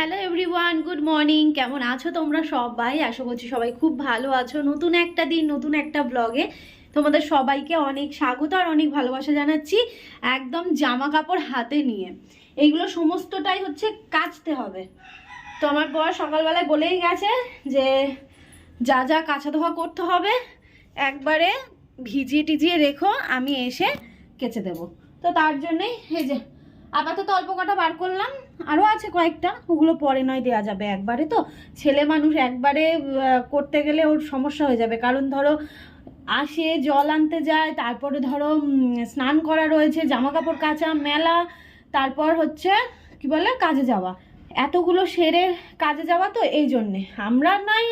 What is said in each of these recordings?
Hello everyone good morning কেমন আছো তোমরা সবাই? আশা করছি সবাই খুব ভালো আছো। নতুন একটা দিন, নতুন একটা ব্লগে তোমাদের সবাইকে অনেক স্বাগত আর অনেক ভালোবাসা জানাচ্ছি একদম জামা কাপড় হাতে নিয়ে। এইগুলো সমস্তটাই হচ্ছে কাচতে হবে। তো আমার বর সকালবেলায় বলেই গেছে যে যা যা কাঁচা ধোয়া করতে হবে, একবারে ভিজিয়ে টিজিয়ে রেখো, আমি এসে কেচে দেবো। তো তার জন্যই এই যে আপাতত অল্প কটা বার করলাম। আরও আছে কয়েকটা, ওগুলো পরে নয় দেওয়া যাবে একবারে তো। ছেলে মানুষ একবারে করতে গেলে ওর সমস্যা হয়ে যাবে। কারণ ধরো, আসে জল আনতে যায়, তারপরে ধরো স্নান করা রয়েছে জামা কাপড় কাচা, মেলা, তারপর হচ্ছে, কি বলে, কাজে যাওয়া। এতগুলো সেরে কাজে যাওয়া তো এই জন্যে। আমরা নাই,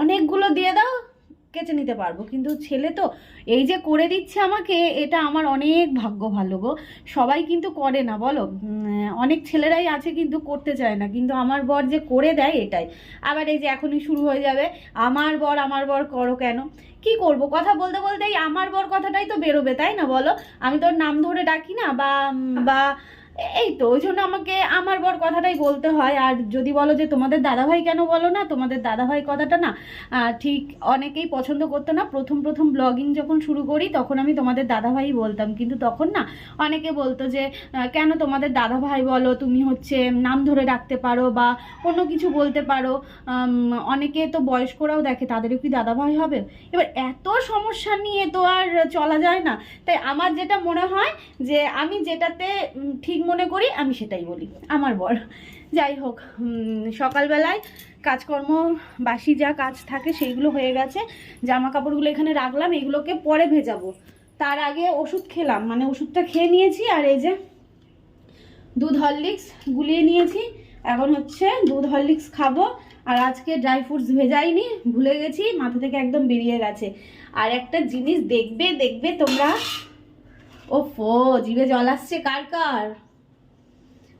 অনেকগুলো দিয়ে দাও কেচে নিতে পারব। কিন্তু ছেলে তো, এই যে করে দিচ্ছে আমাকে, এটা আমার অনেক ভাগ্য ভালো গো। সবাই কিন্তু করে না, বলো? অনেক ছেলেরাই আছে কিন্তু করতে চায় না। কিন্তু আমার বর যে করে দেয় এটাই। আবার এই যে এখনই শুরু হয়ে যাবে, আমার বর আমার বর করো কেন? কি করব? কথা বলতে বলতেই আমার বর কথাটাই তো বেরোবে, তাই না বলো? আমি তোর নাম ধরে ডাকি না, বা বা এই তো, ওই জন্য আমাকে, আমার বর কথাটাই বলতে হয়। আর যদি বলো যে তোমাদের দাদাভাই কেন বলো না, তোমাদের দাদাভাই কথাটা না ঠিক অনেকেই পছন্দ করতো না। প্রথম প্রথম ব্লগিং যখন শুরু করি, তখন আমি তোমাদের দাদাভাই বলতাম। কিন্তু তখন না, অনেকে বলতো যে কেন তোমাদের দাদাভাই বলো? তুমি হচ্ছে নাম ধরে রাখতে পারো বা অন্য কিছু বলতে পারো। অনেকে তো বয়স্করাও দেখে, তাদেরও কি দাদাভাই হবে? এবার এত সমস্যা নিয়ে তো আর চলা যায় না। তাই আমার যেটা মনে হয় যে, আমি যেটাতে ঠিক মনে করি, আমি সেটাই বলি। আমার বর। যাই হোক সকালবেলায় কাজকর্ম, বাসি যা কাজ থাকে সেইগুলো হয়ে গেছে। জামা কাপড়গুলো এখানে রাখলাম, এগুলোকে পরে ভেজাবো। তার আগে ওষুধ খেলাম মানে ওষুধটা খেয়ে নিয়েছি, আর এই যে দুধ হরলিক্স গুলিয়ে নিয়েছি। এখন হচ্ছে দুধ হরলিক্স খাব, আর আজকে ড্রাই ফ্রুটস ভেজাইনি, ভুলে গেছি, মাথা থেকে একদম বেরিয়ে গেছে। আর একটা জিনিস দেখবে দেখবে তোমরা ও ফো জিভে জল আসছে, কার কার?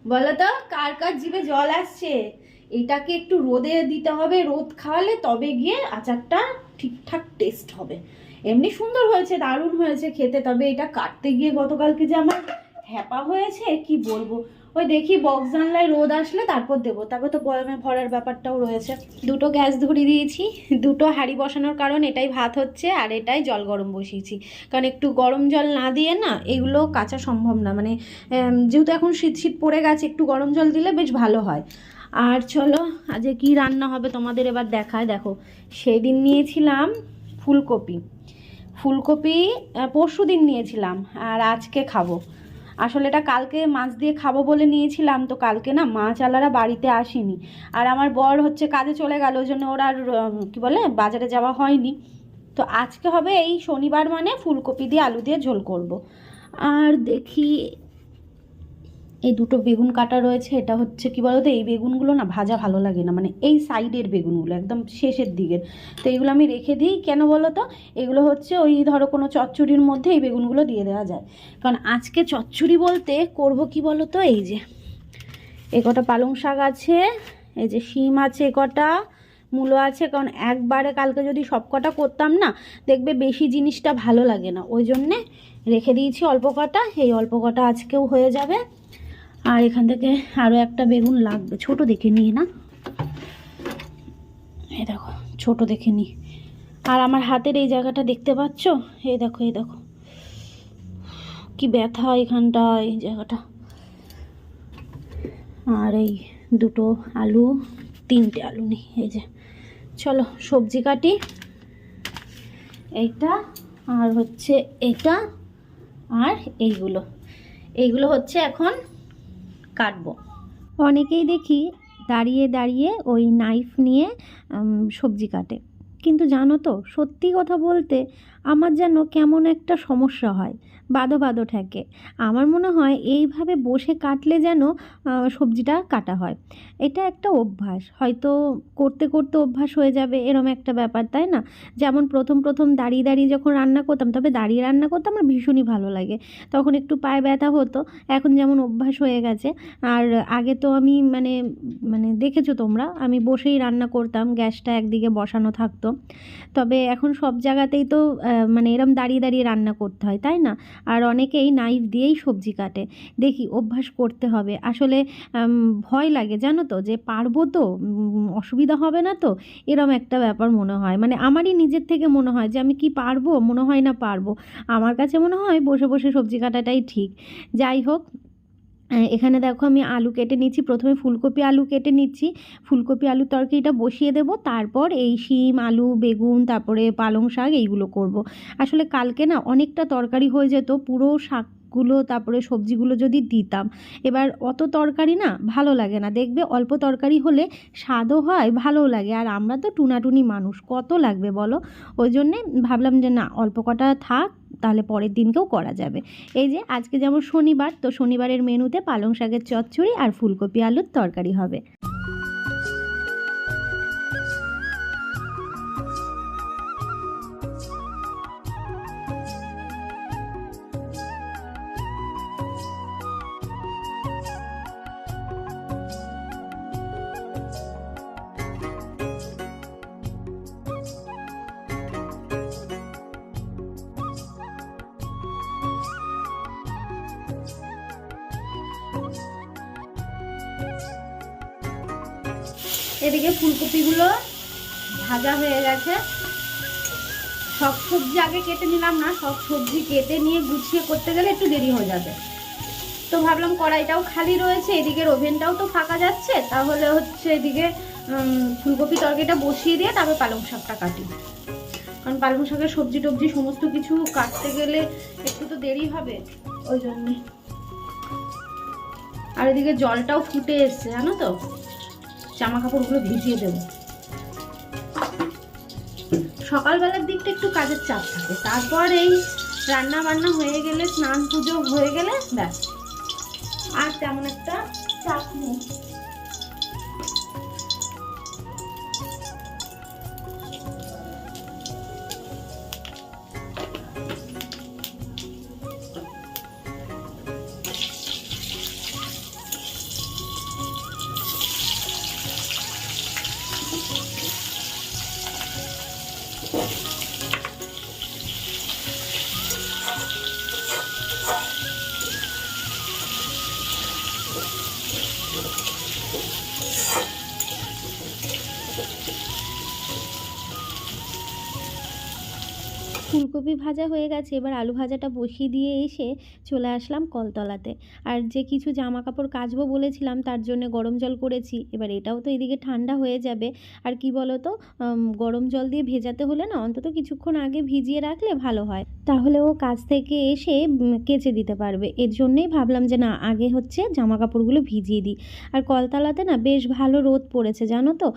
বলো তো কার কার জিভে জল আসছে? এটাকে একটু রোদে দিতে হবে, রোদ খাওয়ালে তবে গিয়ে আচারটা ঠিকঠাক টেস্ট হবে। এমনি সুন্দর হয়েছে, দারুণ হয়েছে খেতে, তবে এটা কাটতে গিয়ে গতকালকে যে আমার হ্যাপা হয়েছে, কি বলব? ওই দেখি বক্স জানলায় রোদ আসলে তারপর দেবো। তারপর তো বয়ামে ভরার ব্যাপারটাও রয়েছে। দুটো গ্যাস ধরিয়ে দিয়েছি। দুটো হাঁড়ি বসানোর কারণ এটাই ভাত হচ্ছে আর এটাই জল গরম বসিয়েছি। কারণ একটু গরম জল না দিয়ে না এগুলো কাঁচা সম্ভব না। মানে যেহেতু এখন শীত শীত পড়ে গেছে, একটু গরম জল দিলে বেশ ভালো হয়। আর চলো, আজকে কি রান্না হবে তোমাদের এবার দেখায়। দেখো, সেদিন নিয়েছিলাম ফুলকপি। ফুলকপি পরশু দিন নিয়েছিলাম আর আজকে খাব। আসলে এটা কালকে মাছ দিয়ে খাব বলে নিয়েছিলাম, তো কালকে না মাছ আলারা বাড়িতে আসেনি আর আমার বর হচ্ছে কাজে চলে গেল, ওই জন্য ওরা আর কী বলে, বাজারে যাওয়া হয়নি তো আজকে হবে এই শনিবার মানে ফুলকপি দিয়ে আলু দিয়ে ঝোল করব। আর দেখি এই দুটো বেগুন কাটা রয়েছে, এটা হচ্ছে কি বলতো, এই বেগুনগুলো না ভাজা ভালো লাগে না মানে এই সাইডের বেগুনগুলো, একদম শেষের দিকের। তো এগুলো আমি রেখে দিই, কেন বলো তো এগুলো হচ্ছে ওই ধরো কোনো চচ্চড়ির মধ্যে এই বেগুনগুলো দিয়ে দেওয়া যায়। কারণ আজকে চচ্চড়ি বলতে করব কি বলো তো এই যে, এ কটা পালং শাক আছে, এই যে শিম আছে এ কটা, মূলো আছে, কারণ একবারে কালকে যদি সব কটা করতাম না, দেখবে বেশি জিনিসটা ভালো লাগে না। ওই জন্যে রেখে দিয়েছি অল্প কটা, এই অল্প কটা আজকেও হয়ে যাবে। আর এখান থেকে আরও একটা বেগুন লাগবে। ছোট দেখে নিয়ে না? এই দেখো, ছোট দেখে নি আর আমার হাতের এই জায়গাটা দেখতে পাচ্ছ? এই দেখো এই দেখো। কি ব্যথা এখানটায় এই জায়গাটা। আর এই দুটো আলু, তিনটে আলু নেই, এই যে। চলো, সবজি কাটি। এইটা, আর হচ্ছে এটা, আর এইগুলো। এইগুলো হচ্ছে এখন কাটবো। অনেকেই দেখি দাঁড়িয়ে দাঁড়িয়ে ওই নাইফ নিয়ে সবজি কাটে। কিন্তু জানো তো, সত্যি কথা বলতে আমার যেন কেমন একটা সমস্যা হয় বাদো বাদো ঠেকে। আমার মনে হয় এইভাবে বসে কাটলে যেন সবজিটা কাটা হয়। এটা একটা অভ্যাস। হয়তো করতে করতে অভ্যাস হয়ে যাবে, এরম একটা ব্যাপার, তাই না? যেমন প্রথম প্রথম দাঁড়িয়ে দাঁড়িয়ে যখন রান্না করতাম, তবে দাঁড়িয়ে রান্না করতে আমার ভীষণই ভালো লাগে। তখন একটু পায়ে ব্যথা হতো, এখন যেমন অভ্যাস হয়ে গেছে, আর আগে তো আমি মানে মানে দেখেছ তোমরা, আমি বসেই রান্না করতাম, গ্যাসটা একদিকে বসানো থাকতো। তবে এখন সব জায়গাতেই তো মানে এরম দাঁড়িয়ে দাঁড়িয়ে রান্না করতে হয়, তাই না? আর অনেকেই নাইফ দিয়েই সবজি কাটে। দেখি অভ্যাস করতে হবে। আসলে ভয় লাগে, জানো তো? যে পারব তো অসুবিধা হবে না তো? এরম একটা ব্যাপার মনে হয়। মানে আমারই নিজের থেকে মনে হয় যে আমি কি পারব? মনে হয় না পারব। আমার কাছে মনে হয় বসে বসে সবজি কাটাটাই ঠিক। যাই হোক এখানে দেখো আমি আলু কেটে নিচ্ছি। প্রথমে ফুলকপি আলু কেটে নিচ্ছি। ফুলকপি আলুর তরকারিটা বসিয়ে দেব। তারপর এই শিম, আলু, বেগুন, তারপরে পালং শাক এইগুলো করব। আসলে কালকে না অনেকটা তরকারি হয়ে যেত। পুরো শাকগুলো, তারপরে সবজিগুলো যদি দিতাম, এবার অত তরকারি না ভালো লাগে না। দেখবে অল্প তরকারি হলে স্বাদও হয় ভালোও লাগে। আর আমরা তো টুনাটুনি মানুষ, কত লাগবে বলো? ওই জন্যে ভাবলাম যে না, অল্প কটা থাক তাহলে পরের দিনকেও করা যাবে। এই যে, আজকে যেমন শনিবার, তো শনিবারের মেনুতে পালং শাকের চচ্চড়ি আর ফুলকপি আলুর তরকারি হবে। এদিকে ফুলকপিগুলো ভাজা হয়ে গেছে। সব সবজি আগে কেটে নিলাম না, সব সবজি কেটে নিয়ে গুছিয়ে করতে গেলে একটু দেরি হয়ে যাবে। তো ভাবলাম কড়াইটাও খালি রয়েছে, এদিকের ওভেনটাও তো ফাঁকা যাচ্ছে, তাহলে হচ্ছে এদিকে ফুলকপি তরকারিটা বসিয়ে দিয়ে তারপর পালং শাকটা কাটি। কারণ পালং শাকের সবজি টবজি সমস্ত কিছু কাটতে গেলে একটু তো দেরি হবে, ওই জন্যে। আর এদিকে জলটাও ফুটে এসছে, জানো তো? জামা কাপড়গুলো ভিজিয়ে দেবো। সকালবেলার দিকটা একটু কাজের চাপ থাকে। তারপর এই রান্না বান্না হয়ে গেলে, স্নান পুজো হয়ে গেলে, ব্যাস। আর তেমন একটা চাপ নেই। ফুলকপি ভাজা হয়ে গেছে এবার আলু ভাজাটা বসিয়ে দিয়ে এসে চলে আসলাম কলতলাতে। আর যে কিছু জামা কাপড় কাচবো বলেছিলাম, তার জন্য গরম জল করেছি। এবার এটাও তো এদিকে ঠান্ডা হয়ে যাবে। আর কি বলো তো গরম জল দিয়ে ভেজাতে হলে না অন্তত কিছুক্ষণ আগে ভিজিয়ে রাখলে ভালো হয়। তাহলে ও কাজ থেকে এসে কেচে দিতে পারবে। এর জন্যেই ভাবলাম যে না, আগে হচ্ছে জামা কাপড়গুলো ভিজিয়ে দিই। আর কলতলাতে না বেশ ভালো রোদ পড়েছে, জানো তো?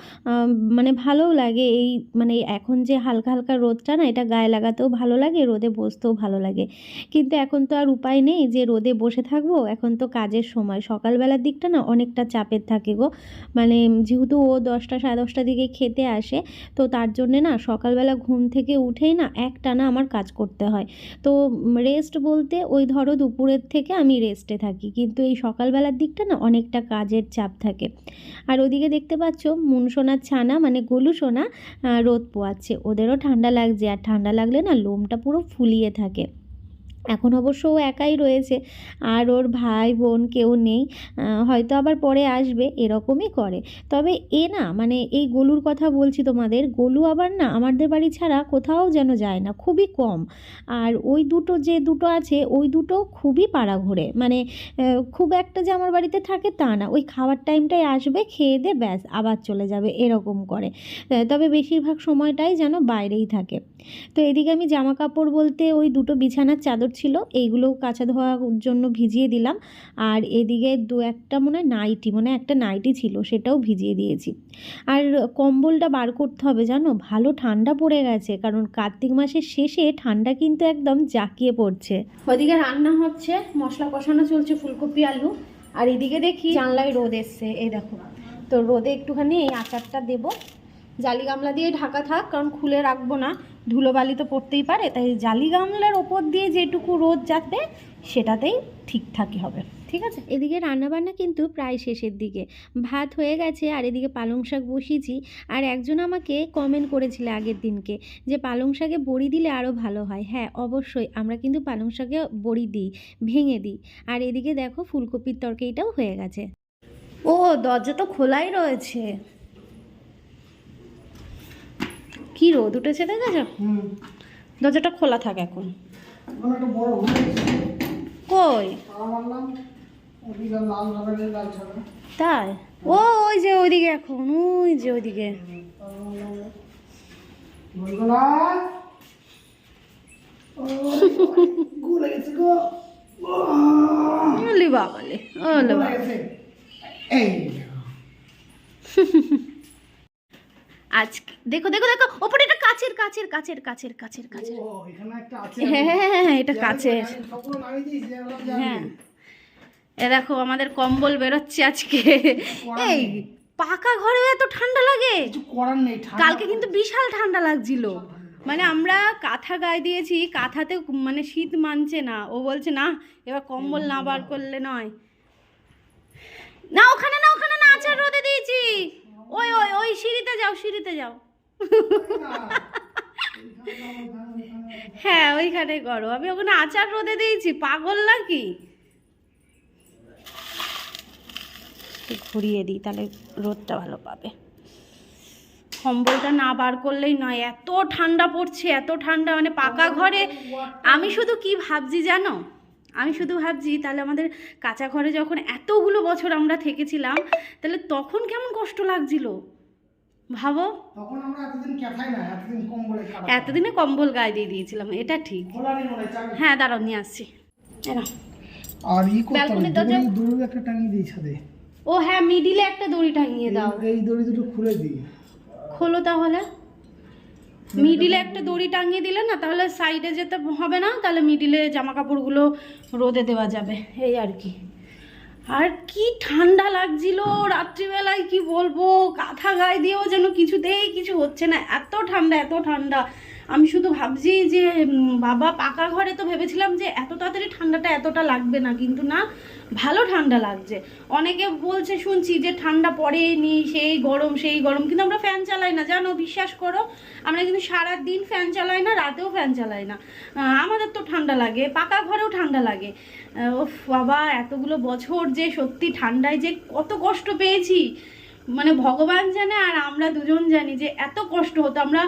মানে ভালোও লাগে এই মানে এখন যে হালকা হালকা রোদটা না, এটা গায়ে লাগাতেও ভালো লাগে, রোদে বসতেও ভালো লাগে। কিন্তু এখন তো আর উপায় নেই যে রোদে বসে থাকব, এখন তো কাজের সময়। সকালবেলার দিকটা না অনেকটা চাপের থাকে গো। মানে যেহেতু ও দশটা, সাড়ে দশটার দিকে খেতে আসে, তো তার জন্যে না সকালবেলা ঘুম থেকে উঠেই না একটানা আমার কাজ করতে হয়। তো রেস্ট বলতে ওই ধরো দুপুরের থেকে আমি রেস্টে থাকি। কিন্তু এই সকালবেলার দিকটা না অনেকটা কাজের চাপ থাকে। আর ওদিকে দেখতে পাচ্ছ মুনসোনার ছানা মানে গলু সোনা রোদ পোয়াচ্ছে। ওদেরও ঠান্ডা লাগছে। আর ঠান্ডা লাগলে না লোমটা পুরো ফুলিয়ে থাকে। এখন অবশ্য ও একাই রয়েছে। আর ওর ভাই, বোন কেউ নেই। হয়তো আবার পরে আসবে, এরকমই করে। তবে এ না মানে এই গলুর কথা বলছি তোমাদের, গলু আবার না আমাদের বাড়ি ছাড়া কোথাও যেন যায় না, খুবই কম। আর ওই দুটো, যে দুটো আছে, ওই দুটো খুবই পাড়া ঘোরে। মানে খুব একটা যে আমার বাড়িতে থাকে তা না। ওই খাওয়ার টাইমটাই আসবে, খেয়ে দে ব্যাস, আবার চলে যাবে, এরকম করে। তবে বেশিরভাগ সময়টাই যেন বাইরেই থাকে। তো এদিকে আমি জামা কাপড় বলতে ওই দুটো বিছানার চাদর ছিল, এইগুলোও কাঁচা ধোয়ার জন্য ভিজিয়ে দিলাম। আর এদিকে দু একটা মনে নাইটি, মনে একটা নাইটি ছিল, সেটাও ভিজিয়ে দিয়েছি। আর কম্বলটা বার করতে হবে, জানো? ভালো ঠান্ডা পড়ে গেছে, কারণ কার্তিক মাসের শেষে ঠান্ডা কিন্তু একদম জাঁকিয়ে পড়ছে। ওদিকে রান্না হচ্ছে, মশলা কষানো চলছে ফুলকপি, আলু। আর এদিকে দেখি জানলায় রোদ এসছে, এই দেখো। তো রোদে একটুখানি এই আচারটা দেবো। জালি গামলা দিয়ে ঢাকা থাক, কারণ খুলে রাখব না। ধুলোবালি তো পড়তেই পারে তাই জালি গামলার ওপর দিয়ে যেটুকু রোদ যাবে সেটাতেই ঠিকঠাকই হবে ঠিক আছে? এদিকে রান্নাবান্না কিন্তু প্রায় শেষের দিকে। ভাত হয়ে গেছে আর এদিকে পালং শাক বসিয়েছি। আর একজন আমাকে কমেন্ট করেছিল আগের দিনকে যে পালং শাকে বড়ি দিলে আরও ভালো হয়। হ্যাঁ অবশ্যই আমরা কিন্তু পালং শাকে বড়ি দিই ভেঙে দিই। আর এদিকে দেখো ফুলকপির তরকারিটাও হয়ে গেছে। ও দরজা তো খোলাই রয়েছে। কি রোদ উঠেছে দেখেছ হুম। দরজাটা খোলা থাক এখন। কই? তাই? ও ওই যে ওইদিকে এখন ওই যে ওইদিকে। বাবালে ওলে বাবা। এই আজকে দেখো দেখো দেখো ওপরে এটা কাচের কাচের কাচের কাচের কাচের কাচের। ও এখানে একটা আছে। হ্যাঁ হ্যাঁ হ্যাঁ, এটা এগুলো হ্যাঁ। এ দেখো আমাদের কম্বল বেরোচ্ছে আজকে। এই পাকা ঘরে এত ঠান্ডা লাগে? কালকে কিন্তু বিশাল ঠান্ডা লাগছিল। মানে আমরা কাঁথা গায়ে দিয়েছি কাঁথাতে মানে শীত মানছে না। ও বলছে না এবার কম্বল না বার করলে নয়। না ওখানে না ওখানে না আচার রোদে দিয়েছি। ওই ওই ওই সিঁড়িতে যাও সিঁড়িতে যাও। হ্যাঁ ওইখানে করো। আমি ওখানে আচার রোদে দিয়েছি, পাগল নাকি? ঘুরিয়ে দিই, তাহলে রোদটা ভালো পাবে। কম্বলটা না বার করলেই নয়, এত ঠান্ডা পড়ছে, এত ঠান্ডা মানে পাকা ঘরে। আমি শুধু কি ভাবছি জানো? আমি শুধু ভাবছি তাহলে আমাদের কাঁচা ঘরে যখন এতগুলো বছর আমরা থেকেছিলাম তাহলে তখন কেমন কষ্ট লাগছিল? ভাবো। এতদিন কম্বল গায়ে দিয়ে দিয়েছিলাম এটা ঠিক। হয় দাঁড়াও নিয়ে আসছি। আর ই দড়ি একটা টাঙিয়ে দিই ছাদে ও হ্যাঁ মিডিলে একটা দড়ি টাঙিয়ে দাও। এই- এই দড়ি দুটো খুলে দিই। খোলো তাহলে। মিডিলে একটা দড়ি টাঙিয়ে দিলে না, তাহলে সাইডে যেতে হবে না, তাহলে মিডিলে জামা কাপড়গুলো রোদে দেওয়া যাবে, এই আর কি। আর কি ঠান্ডা লাগছিল রাত্রিবেলায়, কি বলব, কাঁথা গায়ে দিয়েও যেন কিছুতেই কিছু হচ্ছে না, এত ঠান্ডা এত ঠান্ডা। আমি শুধু ভাবছি যে বাবা পাকা ঘরে তো ভেবেছিলাম যে এত তাড়াতাড়ি ঠান্ডাটা এতটা লাগবে না, কিন্তু না, ভালো ঠান্ডা লাগছে। অনেকে বলছে, শুনছি যে ঠান্ডা পড়েনি সেই গরম সেই গরম। কিন্তু আমরা ফ্যান চালাই না, জানো, বিশ্বাস করো, আমরা কিন্তু সারা দিন ফ্যান চালাই না, রাতেও ফ্যান চালাই না। আমাদের তো ঠান্ডা লাগে, পাকা ঘরেও ঠান্ডা লাগে। উফ, বাবা, এতগুলো বছর যে সত্যি ঠান্ডায় যে কত কষ্ট পেয়েছি। মানে ভগবান জানে আর আমরা দুজন জানি যে এত কষ্ট হতো। আমরা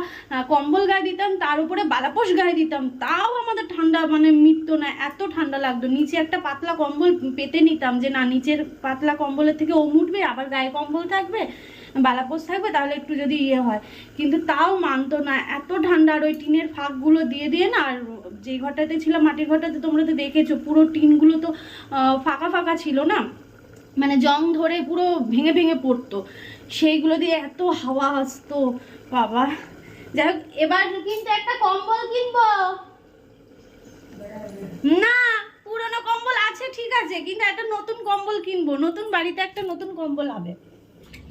কম্বল গায়ে দিতাম, তার উপরে বালাপোষ গায়ে দিতাম। তাও আমাদের ঠান্ডা মানে মিটতো না, এত ঠান্ডা লাগতো। নিচে একটা পাতলা কম্বল পেতে নিতাম যে, না, নিচের পাতলা কম্বলের থেকে ও মুটবে, আবার গায়ে কম্বল থাকবে বালাপোষ থাকবে, তাহলে একটু যদি ইয়ে হয়। কিন্তু তাও মানতো না, এত ঠান্ডা। আর ওই টিনের ফাঁকগুলো দিয়ে দিয়ে না, আর যে ঘরটাতে ছিলাম, মাটির ঘরটাতে তোমরা তো দেখেছ, পুরো টিনগুলো তো ফাঁকা ফাঁকা ছিল না। মানে জং ধরে পুরো ভেঙে ভেঙে পড়তো। সেইগুলো দিয়ে এত হাওয়া আসতো বাবা। যাই হোক এবার কিন্তু একটা কম্বল কিনবো। না পুরনো কম্বল আছে ঠিক আছে কিন্তু একটা নতুন কম্বল কিনবো। নতুন বাড়িতে একটা নতুন কম্বল হবে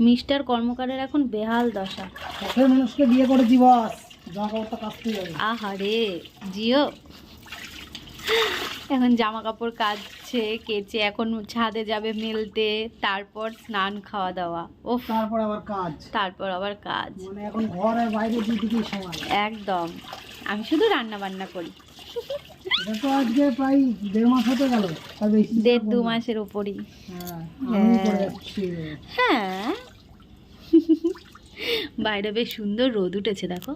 মিস্টার কর্মকারের এখন বেহাল দশা। মানুষকে বিয়ে করেছি বাস জামা কাপড়টা কাচতে যাবে আহারে জিও। এখন জামা কাপড় কাচছে কেচে এখন ছাদে যাবে মেলতে তারপর স্নান খাওয়া দাওয়া। ও তারপর আবার কাজ। তারপর আবার কাজ। মানে এখন ঘর আর বাইরে দুদিকেই সমান একদম। আমি শুধু রান্না বান্না করি তো আজকে প্রায় দেড় মাস হতে গেল দেড় দু মাসের উপরই। হ্যাঁ যাচ্ছি হ্যাঁ। বাইরে বেশ সুন্দর রোদ উঠেছে দেখো।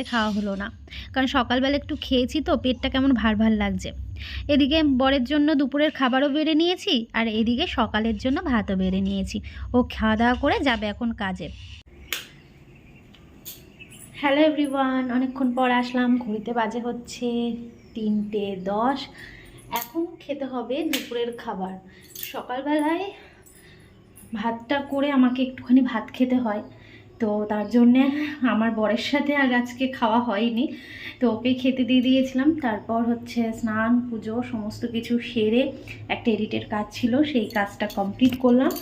একসাথে খাওয়া হলো না। কারণ সকালবেলা একটু খেয়েছি তো, পেটটা কেমন ভার ভার লাগছে। এদিকে বরের জন্য দুপুরের খাবারও বেড়ে নিয়েছি, আর এদিকে সকালের জন্য ভাতও বেড়ে নিয়েছি। ও খাওয়া দাওয়া করে যাবে এখন কাজে। হ্যালো এভরিওয়ান, অনেকক্ষণ পর আসলাম, ঘড়িতে বাজে হচ্ছে তিনটে দশ। এখন খেতে হবে দুপুরের খাবার। সকালবেলায় ভাতটা করে আমাকে একটুখানি ভাত খেতে হয়। তো তার জন্যে আমার বরের সাথে আর আজকে খাওয়া হয়নি। তো ওকে খেতে দিয়ে দিয়েছিলাম। তারপর হচ্ছে স্নান, পুজো সমস্ত কিছু সেরে একটা এডিটের কাজ ছিল, সেই কাজটা কমপ্লিট করলাম।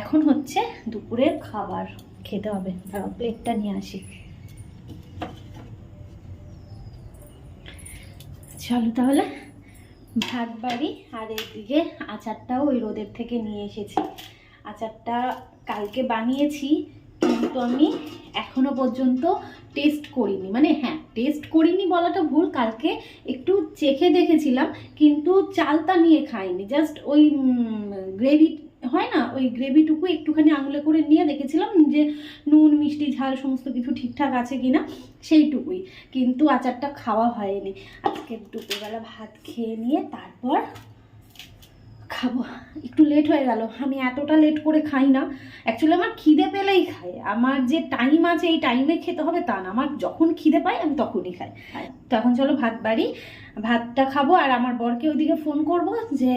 এখন হচ্ছে দুপুরের খাবার খেতে হবে। তার প্লেটটা নিয়ে আসি। চলো তাহলে, ভাত বাড়ি আর এইদিকে আচারটাও ওই রোদের থেকে নিয়ে এসেছি। আচারটা কালকে বানিয়েছি কিন্তু আমি এখনও পর্যন্ত টেস্ট করিনি। মানে হ্যাঁ টেস্ট করিনি বলাটা ভুল, কালকে একটু চেখে দেখেছিলাম, কিন্তু চালতা নিয়ে খাইনি। জাস্ট ওই গ্রেভি হয় না, ওই গ্রেভিটুকু একটুখানি আঙুলে করে নিয়ে দেখেছিলাম যে নুন, মিষ্টি, ঝাল, সমস্ত কিছু ঠিকঠাক আছে কিনা, সেইটুকুই। কিন্তু আচারটা খাওয়া হয়নি। আজকে দুপুরবেলা ভাত খেয়ে নিয়ে তারপর খাব। একটু লেট হয়ে গেল। আমি এতটা লেট করে খাই না। অ্যাকচুয়ালি আমার খিদে পেলেই খাই আমার যে টাইম আছে এই টাইমে খেতে হবে তা না। আমার যখন খিদে পাই আমি তখনই খাই। তো এখন চলো ভাত বাড়ি। ভাতটা খাব আর আমার বরকে ওইদিকে ফোন করব যে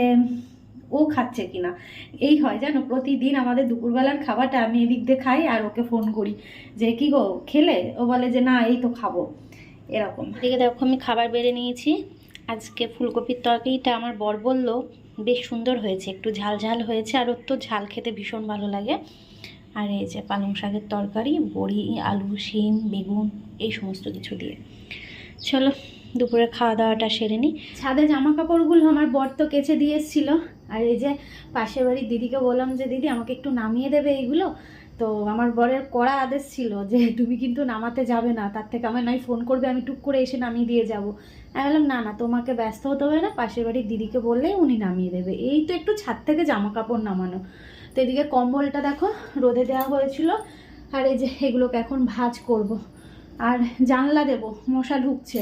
ও খাচ্ছে কিনা। এই হয় জানো প্রতিদিন আমাদের দুপুরবেলার খাবারটা আমি এদিক দিয়ে খাই আর ওকে ফোন করি। যে কি গো খেলে? ও বলে যে না এই তো খাব। এরকম। এদিকে দেখো আমি খাবার বেড়ে নিয়েছি। আজকে ফুলকপির তরকারিটা আমার বর বলল বেশ সুন্দর হয়েছে। একটু ঝাল ঝাল হয়েছে আর ওর তো ঝাল খেতে ভীষণ ভালো লাগে। আর এই যে পালং শাকের তরকারি, বড়ি, আলু, শিম, বেগুন, এই সমস্ত কিছু দিয়ে। চলো দুপুরে খাওয়া দাওয়াটা সেরে নিই ছাদে জামা কাপড়গুলো আমার বর তো কেচে দিয়ে এসেছিল। আর এই যে পাশের বাড়ির দিদিকে বললাম যে, দিদি আমাকে একটু নামিয়ে দেবে এইগুলো? তো আমার বরের কড়া আদেশ ছিল যে তুমি কিন্তু নামাতে যাবে না তার থেকে আমার নাই ফোন করবে আমি টুক করে এসে নামিয়ে দিয়ে যাব। আমি বললাম না না তোমাকে ব্যস্ত হতে হবে না পাশের বাড়ির দিদিকে বললেই উনি নামিয়ে দেবে। এই তো একটু ছাদ থেকে জামা কাপড় নামানো। তো এদিকে কম্বলটা দেখো রোদে দেওয়া হয়েছিল। আর এই যে এগুলোকে এখন ভাঁজ করব। আর জানলা দেব মশা ঢুকছে।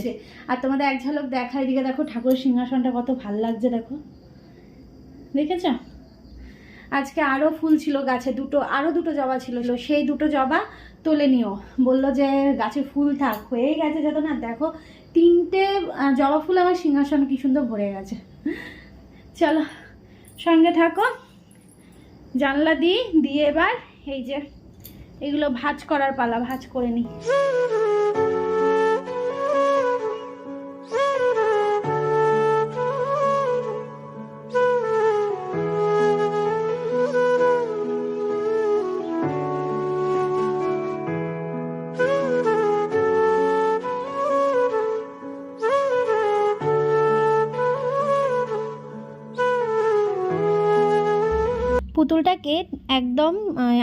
আর তোমাদের এক ঝলক দেখা এদিকে দেখো ঠাকুরের সিংহাসনটা কত ভালো লাগছে দেখো। দেখেছ? আজকে আরও ফুল ছিল গাছে দুটো আরও দুটো জবা ছিল সেই দুটো জবা তোলে নিও। বলল যে, গাছে ফুল থাক হয়েই গেছে যত না, দেখো তিনটে জবা ফুল আমার সিংহাসন কি সুন্দর ভরে গেছে। চলো, সঙ্গে থাকো। জানলা দিই, দিয়ে এবার এই যে, এগুলো ভাজ করার পালা, ভাজ করে নিই। পুতুলটাকে একদম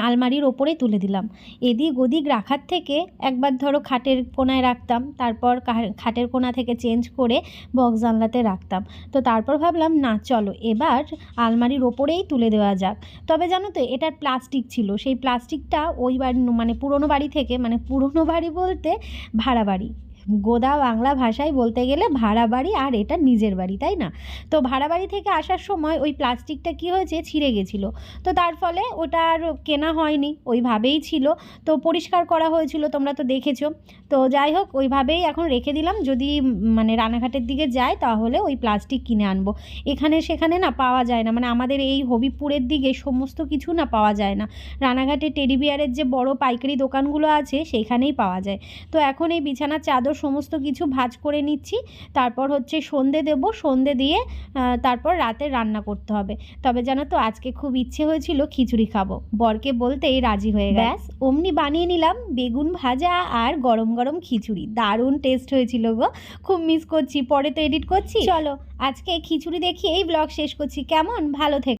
আলমারির ওপরে তুলে দিলাম। এদিক ওদিক রাখার থেকে একবার ধরো খাটের কোনায় রাখতাম, তারপর খাটের কোনা থেকে চেঞ্জ করে বক্স জানলাতে রাখতাম। তো তারপর ভাবলাম, না, চলো, এবার আলমারির ওপরেই তুলে দেওয়া যাক। তবে জানো তো, এটার প্লাস্টিক ছিল। সেই প্লাস্টিকটা ওই বাড়ি মানে পুরনো বাড়ি থেকে মানে পুরনো বাড়ি বলতে ভাড়া বাড়ি। গোদা বাংলা ভাষায় বলতে গেলে ভাড়া বাড়ি আর এটা নিজের বাড়ি, তাই না? তো ভাড়া বাড়ি থেকে আসার সময় ওই প্লাস্টিকটা কি হয়েছে? ছিঁড়ে গেছিল। তো তার ফলে ওটা আর কেনা হয়নি, ওইভাবেই ছিল। তো পরিষ্কার করা হয়েছিল, তোমরা তো দেখেছ। তো যাই হোক, ওইভাবেই এখন রেখে দিলাম। যদি মানে রানাঘাটের দিকে যাই, তাহলে ওই প্লাস্টিক কিনে আনব। এখানে সেখানে না পাওয়া যায় না। মানে আমাদের এই হবিপুরের দিকে সমস্ত কিছু না পাওয়া যায় না। রানাঘাটে টেডি বিয়ারের যে বড় পাইকারি দোকানগুলো আছে সেইখানেই পাওয়া যায়। তো এখন এই বিছানার চাদর সমস্ত কিছু ভাজ করে নিচ্ছি। তারপর হচ্ছে সন্ধে দেব। সন্ধে দিয়ে তারপর রাতে রান্না করতে হবে। তবে জানো তো আজকে খুব ইচ্ছে হয়েছিল খিচুড়ি খাব। বরকে বলতেই রাজি হয়ে ব্যাস অমনি বানিয়ে নিলাম বেগুন ভাজা আর গরম গরম খিচুড়ি। দারুণ টেস্ট হয়েছিল গো। খুব মিস করছি। পরে তো এডিট করছি। চলো। আজকে খিচুড়ি দেখিয়ে এই ব্লগ শেষ করছি। কেমন? ভালো থেকে।